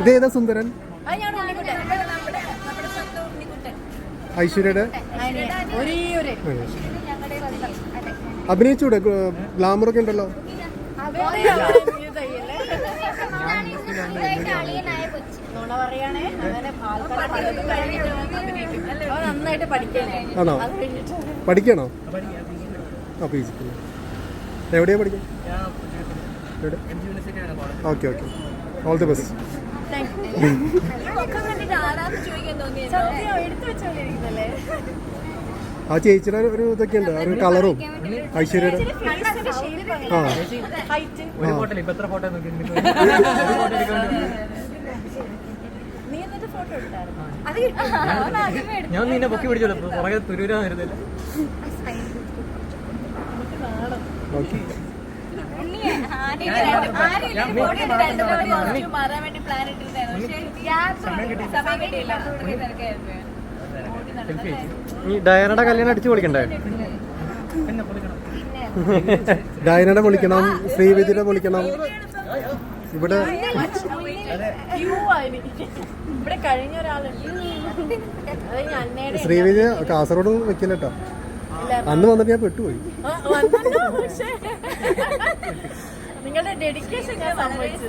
ഇത് ഏതാ സുന്ദരൻ? ഐശ്വര്യയുടെ? അഭിനയിച്ചൂടെ? ഗ്ലാമർ ഒക്കെ ഉണ്ടല്ലോ. ആണോ? പഠിക്കണോ? ആ പി എവിടെയാ പഠിക്കും എവിടെ okay okay all the best ആ ചേച്ചിയുടെ ഒരു ഇതൊക്കെ ഉണ്ട് ആ ഒരു കളറും ഐശ്വര്യയുടെ ആ. ഹൈറ്റ് ഒരു ഫോട്ടോ ഇപ്പൊ എത്ര ഫോട്ടോ നോക്കി നീ എന്നിട്ട് ഫോട്ടോ എടുത്തായിരുന്നു? ഞാൻ നിന്നെ പൊക്കി പിടിച്ചോളൂ. പുറകെ തുരൂരാ വരുന്നില്ല ഓക്കെ മാറാൻ വേണ്ടി പ്ലാൻ സമയം കിട്ടിയില്ല. ഈ ഡയനയുടെ കല്യാണം അടിച്ചു പൊളിക്കണ്ടേ? ഡയനയുടെ വിളിക്കണം ശ്രീവിധിയുടെ വിളിക്കണം ഇവിടെ ശ്രീവിധി കാസർഗോഡ് വെക്കില്ല കേട്ടോ. അന്ന് വന്നിട്ട് ഞാൻ പെട്ടുപോയി. നിങ്ങളുടെ ഡെഡിക്കേഷൻ ഞാൻ സമ്മതിച്ചു.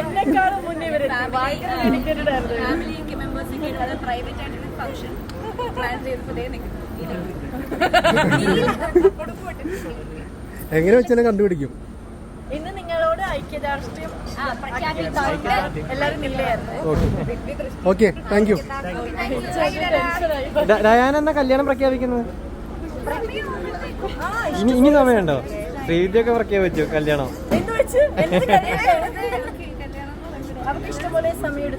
എന്നെക്കാളും മുന്നേ ഇവർ ഭയങ്കര ഡെഡിക്കേറ്റഡ് ആയിരുന്നു. എങ്ങനെ വെച്ചാലും കണ്ടുപിടിക്കും? ഇന്ന് നിങ്ങളോട് ഐക്യദാർഷ്ട്യം പ്രഖ്യാപിച്ചുകൊണ്ട് എല്ലാരും ഇല്ലായിരുന്നു. ഓക്കെ. ഓക്കെ താങ്ക് യു ടെൻഷനായി ഡയാന കല്യാണം പ്രഖ്യാപിക്കുന്നത്? ഇനി ഇനി സമയമുണ്ടോ? ശ്രീവിദ്യൊക്കെ പ്രഖ്യാപിച്ചു കല്യാണം എന്ന് കല്യാണം? അവർക്ക് ഇഷ്ടംപോലെ സമയം